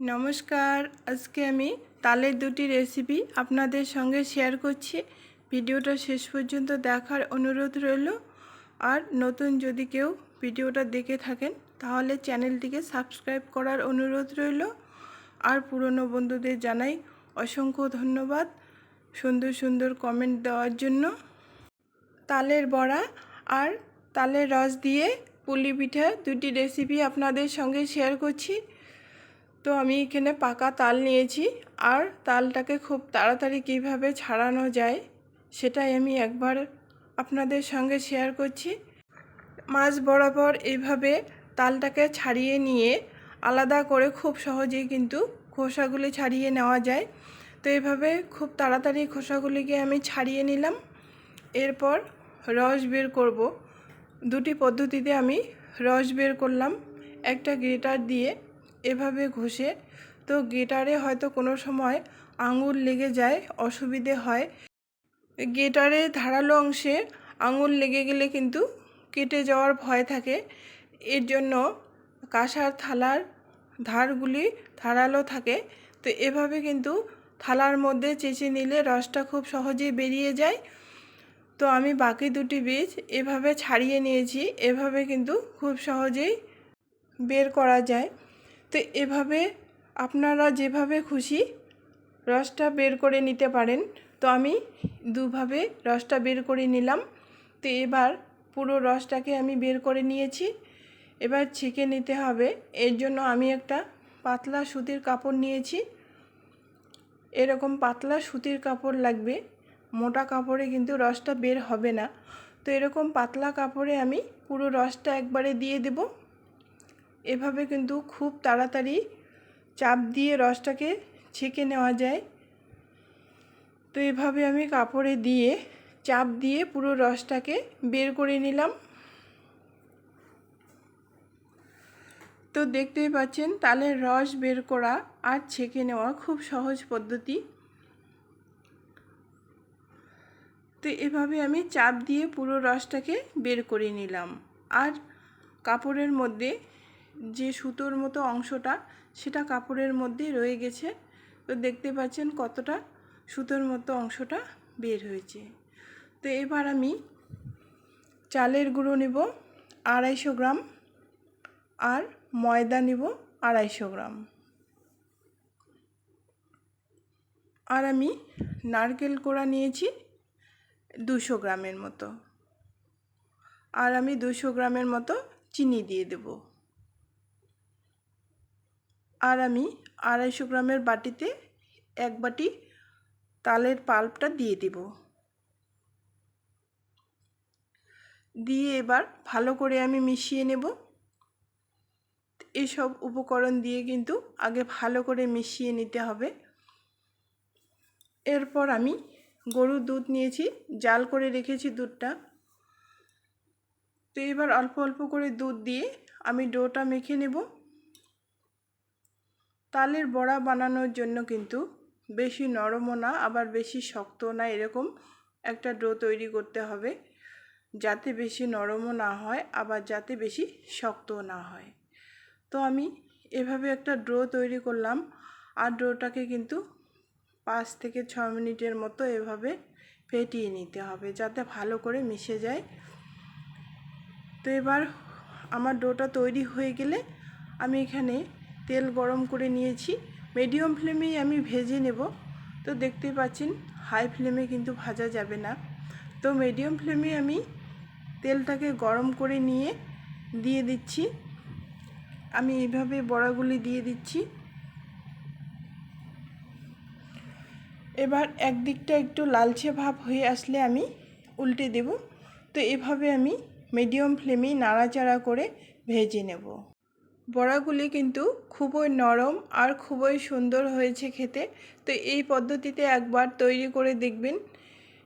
নমস্কার। আজকে আমি তালের দুটি রেসিপি আপনাদের সঙ্গে শেয়ার করছি। ভিডিওটা শেষ পর্যন্ত দেখার অনুরোধ রইল। আর নতুন যদি কেউ ভিডিওটা দেখে থাকেন, তাহলে চ্যানেলটিকে সাবস্ক্রাইব করার অনুরোধ রইল। আর পুরনো বন্ধুদের জানাই অসংখ্য ধন্যবাদ সুন্দর সুন্দর কমেন্ট দেওয়ার জন্য। তালের বড়া আর তালের রস দিয়ে পুলি পিঠা দুটি রেসিপি আপনাদের সঙ্গে শেয়ার করছি। তো আমি এখানে পাকা তাল নিয়েছি। আর তালটাকে খুব তাড়াতাড়ি কীভাবে ছাড়ানো যায়, সেটাই আমি একবার আপনাদের সঙ্গে শেয়ার করছি। মাছ বরাবর এইভাবে তালটাকে ছাড়িয়ে নিয়ে আলাদা করে খুব সহজেই কিন্তু খোসাগুলি ছাড়িয়ে নেওয়া যায়। তো এইভাবে খুব তাড়াতাড়ি খোসাগুলিকে আমি ছাড়িয়ে নিলাম। এরপর রস বের করব। দুটি পদ্ধতিতে আমি রস বের করলাম। একটা গ্রেটার দিয়ে এভাবে ঘষে, তো গেটারে হয়তো কোনো সময় আঙুল লেগে যায়, অসুবিধে হয়। গ্রেটারে ধারালো অংশে আঙুল লেগে গেলে কিন্তু কেটে যাওয়ার ভয় থাকে। এর জন্য কাঁসার থালার ধারগুলি ধারালো থাকে, তো এভাবে কিন্তু থালার মধ্যে চেঁচে নিলে রসটা খুব সহজেই বেরিয়ে যায়। তো আমি বাকি দুটি বীজ এভাবে ছাড়িয়ে নিয়েছি, এভাবে কিন্তু খুব সহজেই বের করা যায়। তো এভাবে আপনারা যেভাবে খুশি রসটা বের করে নিতে পারেন। তো আমি দুভাবে রসটা বের করে নিলাম। তো এবার পুরো রসটাকে আমি বের করে নিয়েছি। এবার ছেঁকে নিতে হবে। এর জন্য আমি একটা পাতলা সুতির কাপড় নিয়েছি। এরকম পাতলা সুতির কাপড় লাগবে। মোটা কাপড়ে কিন্তু রসটা বের হবে না। তো এরকম পাতলা কাপড়ে আমি পুরো রসটা একবারে দিয়ে দেব। এভাবে কিন্তু খুব তাড়াতাড়ি চাপ দিয়ে রসটাকে ছেঁকে নেওয়া যায়। তো এভাবে আমি কাপড়ে দিয়ে চাপ দিয়ে পুরো রসটাকে বের করে নিলাম। তো দেখতেই পাচ্ছেন তালের রস বের করা আর ছেঁকে নেওয়া খুব সহজ পদ্ধতি। তো এভাবে আমি চাপ দিয়ে পুরো রসটাকে বের করে নিলাম। আর কাপড়ের মধ্যে যে সুতোর মতো অংশটা সেটা কাপড়ের মধ্যে রয়ে গেছে। তো দেখতে পাচ্ছেন কতটা সুতোর মতো অংশটা বের হয়েছে। তো এবার আমি চালের গুঁড়ো নেব, আড়াইশো গ্রাম, আর ময়দা নিব, আড়াইশো গ্রাম। আর আমি নারকেল কোড়া নিয়েছি দুশো গ্রামের মতো। আর আমি দুশো গ্রামের মতো চিনি দিয়ে দেব। আর আমি আড়াইশো গ্রামের বাটিতে এক বাটি তালের পাল্পটা দিয়ে দেব। দিয়ে এবার ভালো করে আমি মিশিয়ে নেব। এসব উপকরণ দিয়ে কিন্তু আগে ভালো করে মিশিয়ে নিতে হবে। এরপর আমি গরুর দুধ নিয়েছি, জাল করে রেখেছি দুধটা। তো এবার অল্প অল্প করে দুধ দিয়ে আমি ডোটা মেখে নেব। তালের বড়া বানানোর জন্য কিন্তু বেশি নরমও না, আবার বেশি শক্ত না। এরকম একটা ডো তৈরি করতে হবে যাতে বেশি নরমও না হয়, আবার যাতে বেশি শক্তও না হয়। তো আমি এভাবে একটা ড্রো তৈরি করলাম। আর ডোটাকে কিন্তু পাঁচ থেকে ছ মিনিটের মতো এভাবে ফেটিয়ে নিতে হবে যাতে ভালো করে মিশে যায়। তো এবার আমার ডোটা তৈরি হয়ে গেলে আমি এখানে তেল গরম করে নিয়েছি। মিডিয়াম ফ্লেমেই আমি ভেজে নেব। তো দেখতেই পাচ্ছেন হাই ফ্লেমে কিন্তু ভাজা যাবে না। তো মিডিয়াম ফ্লেমে আমি তেলটাকে গরম করে নিয়ে দিয়ে দিচ্ছি। আমি এইভাবে বড়াগুলি দিয়ে দিচ্ছি। এবার একদিকটা একটু লালচে ভাব হয়ে আসলে আমি উল্টে দেব। তো এভাবে আমি মিডিয়াম ফ্লেমেই নাড়াচাড়া করে ভেজে নেব। বড়াগুলি কিন্তু খুবই নরম আর খুবই সুন্দর হয়েছে খেতে। তো এই পদ্ধতিতে একবার তৈরি করে দেখবেন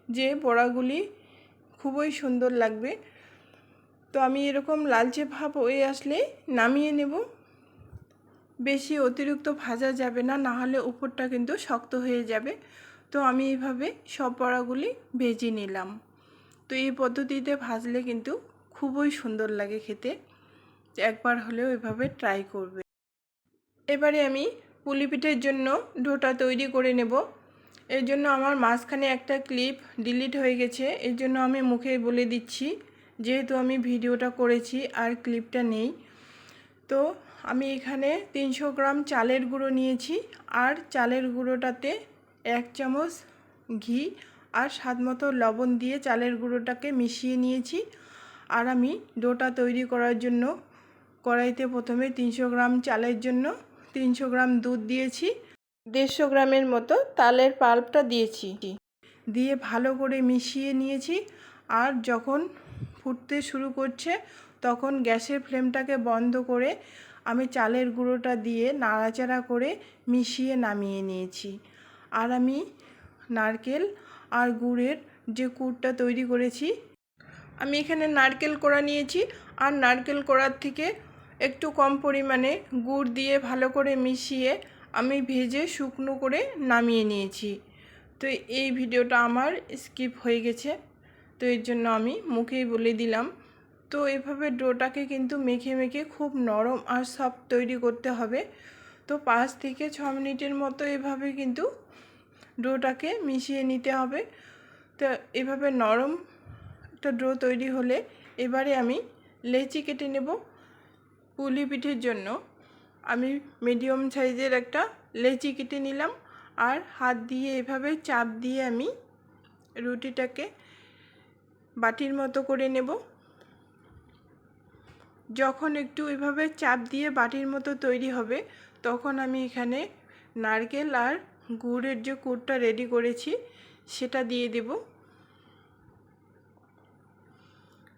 যে বড়াগুলি খুবই সুন্দর লাগবে। তো আমি এরকম লালচে ভাব হয়ে আসলে নামিয়ে নেব। বেশি অতিরিক্ত ভাজা যাবে না নাহলে উপরটা কিন্তু শক্ত হয়ে যাবে। তো আমি এইভাবে সব বড়াগুলি ভেজে নিলাম। তো এই পদ্ধতিতে ভাজলে কিন্তু খুবই সুন্দর লাগে খেতে। একবার হলেও এভাবে ট্রাই করবে। এবারে আমি পুলি পিঠের জন্য ডোটা তৈরি করে নেব। এর জন্য আমার মাঝখানে একটা ক্লিপ ডিলিট হয়ে গেছে। এর জন্য আমি মুখে বলে দিচ্ছি, যেহেতু আমি ভিডিওটা করেছি আর ক্লিপটা নেই। তো আমি এখানে তিনশো গ্রাম চালের গুঁড়ো নিয়েছি আর চালের গুঁড়োটাতে এক চামচ ঘি আর স্বাদ মতো লবণ দিয়ে চালের গুঁড়োটাকে মিশিয়ে নিয়েছি। আর আমি ডোটা তৈরি করার জন্য কড়াইতে প্রথমে তিনশো গ্রাম চালের জন্য তিনশো গ্রাম দুধ দিয়েছি, দেড়শো গ্রামের মতো তালের পাল্পটা দিয়েছি। দিয়ে ভালো করে মিশিয়ে নিয়েছি আর যখন ফুটতে শুরু করছে তখন গ্যাসের ফ্লেমটাকে বন্ধ করে আমি চালের গুঁড়োটা দিয়ে নাড়াচাড়া করে মিশিয়ে নামিয়ে নিয়েছি। আর আমি নারকেল আর গুড়ের যে কুড়টা তৈরি করেছি, আমি এখানে নারকেল কোড়া নিয়েছি। আর নারকেল কোড়ার থেকে একটু কম পরিমাণে গুড় দিয়ে ভালো করে মিশিয়ে আমি ভেজে শুকনো করে নামিয়ে নিয়েছি। তো এই ভিডিওটা আমার স্কিপ হয়ে গেছে। তো এর জন্য আমি মুখেই বলে দিলাম। তো এভাবে ডোটাকে কিন্তু মেখে মেখে খুব নরম আর সফট তৈরি করতে হবে। তো পাঁচ থেকে ছ মিনিটের মতো এভাবে কিন্তু ডোটাকে মিশিয়ে নিতে হবে। তো এভাবে নরম একটা ডো তৈরি হলে এবারে আমি লেচি কেটে নেব। পুলি পিঠের জন্য আমি মিডিয়াম সাইজের একটা লেচি কেটে নিলাম আর হাত দিয়ে এভাবে চাপ দিয়ে আমি রুটিটাকে বাটির মতো করে নেব। যখন একটু এভাবে চাপ দিয়ে বাটির মতো তৈরি হবে, তখন আমি এখানে নারকেল আর গুড়ের যে কুড়টা রেডি করেছি, সেটা দিয়ে দেব।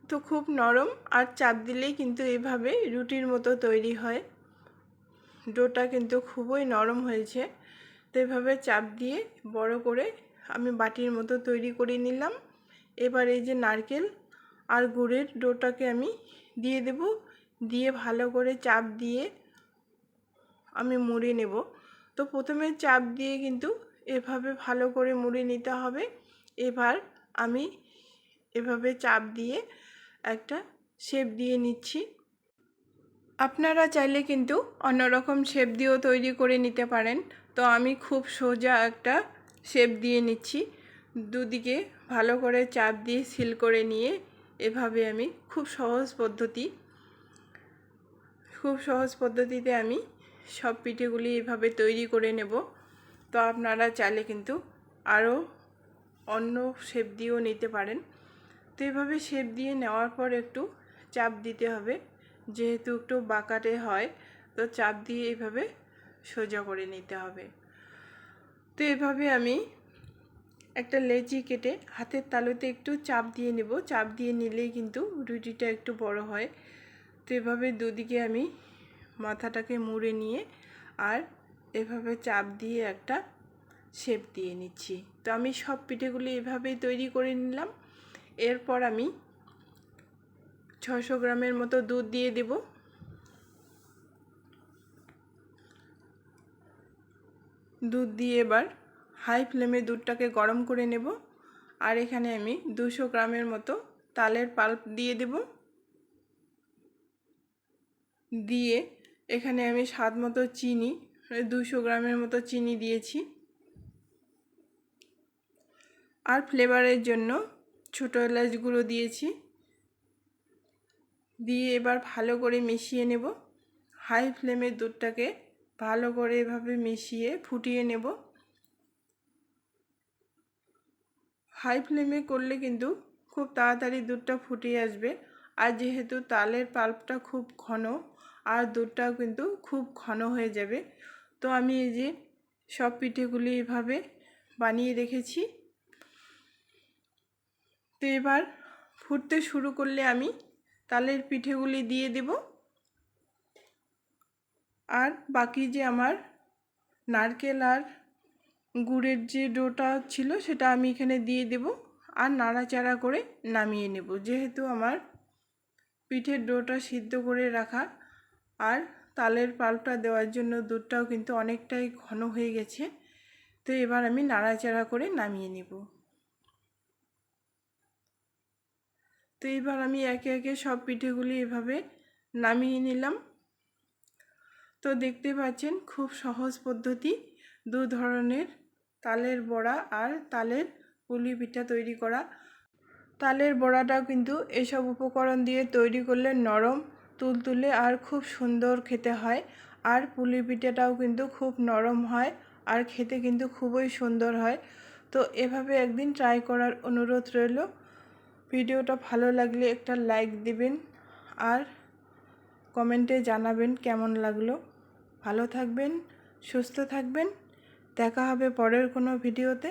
তো খুব নরম আর চাপ দিলেই কিন্তু এভাবে রুটির মতো তৈরি হয়। ডোটা কিন্তু খুবই নরম হয়েছে। তো এভাবে চাপ দিয়ে বড় করে আমি বাটির মতো তৈরি করে নিলাম। এবার এই যে নারকেল আর গুড়ের ডোটাকে আমি দিয়ে দেব। দিয়ে ভালো করে চাপ দিয়ে আমি মুড়ে নেব। তো প্রথমে চাপ দিয়ে কিন্তু এভাবে ভালো করে মুড়ে নিতে হবে। এবার আমি এভাবে চাপ দিয়ে একটা শেপ দিয়ে নিচ্ছি। আপনারা চাইলে কিন্তু অন্যরকম শেপ দিয়েও তৈরি করে নিতে পারেন। তো আমি খুব সোজা একটা শেপ দিয়ে নিচ্ছি। দুদিকে ভালো করে চাপ দিয়ে সিল করে নিয়ে এভাবে আমি খুব সহজ পদ্ধতি, খুব সহজ পদ্ধতিতে আমি সব পিঠেগুলি এভাবে তৈরি করে নেব। তো আপনারা চাইলে কিন্তু আরও অন্য শেপ দিয়েও নিতে পারেন। তো এভাবে শেপ দিয়ে নেওয়ার পর একটু চাপ দিতে হবে। যেহেতু একটু বাঁকাটে হয়, তো চাপ দিয়ে এইভাবে সোজা করে নিতে হবে। তো এভাবে আমি একটা লেচি কেটে হাতের তালুতে একটু চাপ দিয়ে নেব। চাপ দিয়ে নিলেই কিন্তু রুটিটা একটু বড় হয়। তো এভাবে দুদিকে আমি মাথাটাকে মুড়ে নিয়ে আর এভাবে চাপ দিয়ে একটা শেপ দিয়ে নিচ্ছি। তো আমি সব পিঠেগুলি এভাবেই তৈরি করে নিলাম। এরপর আমি ছশো গ্রামের মতো দুধ দিয়ে দেব। দুধ দিয়ে এবার হাই ফ্লেমে দুধটাকে গরম করে নেব। আর এখানে আমি দুশো গ্রামের মতো তালের পাল্প দিয়ে দেব। দিয়ে এখানে আমি স্বাদ মতো চিনি, দুশো গ্রামের মতো চিনি দিয়েছি। আর ফ্লেভারের জন্য ছোটো এলাচগুলো দিয়েছি। দিয়ে এবার ভালো করে মিশিয়ে নেব। হাই ফ্লেমে দুধটাকে ভালো করে এভাবে মিশিয়ে ফুটিয়ে নেব। হাই ফ্লেমে করলে কিন্তু খুব তাড়াতাড়ি দুধটা ফুটিয়ে আসবে। আর যেহেতু তালের পাল্পটা খুব ঘন, আর দুধটাও কিন্তু খুব ঘন হয়ে যাবে। তো আমি এই যে সব পিঠেগুলি এভাবে বানিয়ে রেখেছি। তো এবার ফুটতে শুরু করলে আমি তালের পিঠেগুলি দিয়ে দেব। আর বাকি যে আমার নারকেল আর গুড়ের যে ডোটা ছিল সেটা আমি এখানে দিয়ে দেব আর নাড়াচাড়া করে নামিয়ে নেব। যেহেতু আমার পিঠের ডোটা সিদ্ধ করে রাখা আর তালের পাল্পটা দেওয়ার জন্য দুধটাও কিন্তু অনেকটাই ঘন হয়ে গেছে, তো এবার আমি নাড়াচাড়া করে নামিয়ে নেব। তো এবার আমি একে একে সব পিঠেগুলি এভাবে নামিয়ে নিলাম। তো দেখতে পাচ্ছেন খুব সহজ পদ্ধতি। দু ধরনের তালের বড়া আর তালের পুলি পিঠা তৈরি করা। তালের বড়াটাও কিন্তু এসব উপকরণ দিয়ে তৈরি করলে নরম, তুলতুলে আর খুব সুন্দর খেতে হয়। আর পুলি পিঠাটাও কিন্তু খুব নরম হয় আর খেতে কিন্তু খুবই সুন্দর হয়। তো এভাবে একদিন ট্রাই করার অনুরোধ রইল। ভিডিওটা ভালো লাগলে একটা লাইক দিবেন আর কমেন্টে জানাবেন কেমন লাগল। ভালো থাকবেন, সুস্থ থাকবেন। দেখা হবে পরের কোনো ভিডিওতে।